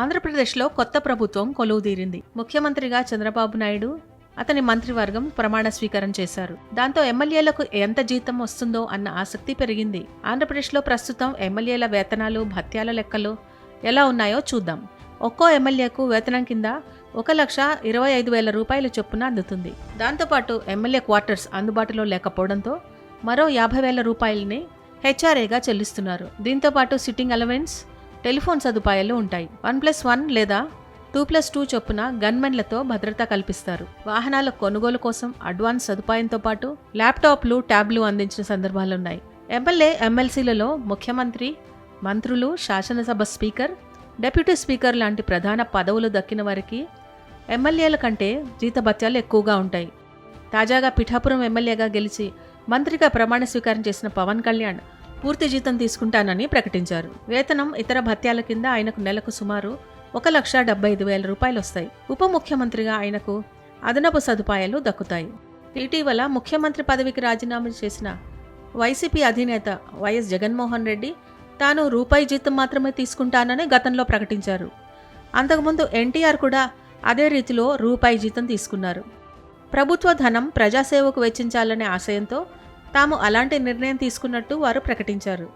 ఆంధ్రప్రదేశ్లో కొత్త ప్రభుత్వం కొలువుదీరింది. ముఖ్యమంత్రిగా చంద్రబాబు నాయుడు అతని మంత్రివర్గం ప్రమాణ స్వీకారం చేశారు. దాంతో ఎమ్మెల్యేలకు ఎంత జీతం వస్తుందో అన్న ఆసక్తి పెరిగింది. ఆంధ్రప్రదేశ్లో ప్రస్తుతం ఎమ్మెల్యేల వేతనాలు భత్యాల లెక్కలు ఎలా ఉన్నాయో చూద్దాం. ఒక్కో ఎమ్మెల్యేకు వేతనం కింద ఒక లక్ష ఇరవై ఐదు వేల రూపాయల చొప్పున అందుతుంది. దాంతోపాటు ఎమ్మెల్యే క్వార్టర్స్ అందుబాటులో లేకపోవడంతో మరో యాభై వేల రూపాయలని హెచ్ఆర్ఏగా చెల్లిస్తున్నారు. దీంతోపాటు సిట్టింగ్ అలవెన్స్ టెలిఫోన్ సదుపాయాలు ఉంటాయి. వన్ ప్లస్ వన్ లేదా టూ ప్లస్ టూ చొప్పున గన్మెన్లతో భద్రత కల్పిస్తారు. వాహనాల కొనుగోలు కోసం అడ్వాన్స్ సదుపాయంతో పాటు ల్యాప్టాప్లు ట్యాబ్లు అందించిన సందర్భాలున్నాయి. ఎమ్మెల్యే ఎమ్మెల్సీలలో ముఖ్యమంత్రి మంత్రులు శాసనసభ స్పీకర్ డెప్యూటీ స్పీకర్ లాంటి ప్రధాన పదవులు దక్కిన వారికి ఎమ్మెల్యేల కంటే జీతభత్యాలు ఎక్కువగా ఉంటాయి. తాజాగా పిఠాపురం ఎమ్మెల్యేగా గెలిచి మంత్రిగా ప్రమాణ స్వీకారం చేసిన పవన్ కళ్యాణ్ పూర్తి జీతం తీసుకుంటానని ప్రకటించారు. వేతనం ఇతర భత్యాల కింద ఆయనకు నెలకు సుమారు ఒక లక్ష డెబ్బై ఐదు వేల రూపాయలు వస్తాయి. ఉప ముఖ్యమంత్రిగా ఆయనకు అదనపు సదుపాయాలు దక్కుతాయి. ఇటీవల ముఖ్యమంత్రి పదవికి రాజీనామా చేసిన వైసీపీ అధినేత వైఎస్ జగన్మోహన్ రెడ్డి తాను రూపాయి జీతం మాత్రమే తీసుకుంటానని గతంలో ప్రకటించారు. అంతకుముందు ఎన్టీఆర్ కూడా అదే రీతిలో రూపాయి జీతం తీసుకున్నారు. ప్రభుత్వ ధనం ప్రజాసేవకు వెచ్చించాలనే ఆశయంతో తాము అలాంటి నిర్ణయం తీసుకున్నట్టు వారు ప్రకటించారు.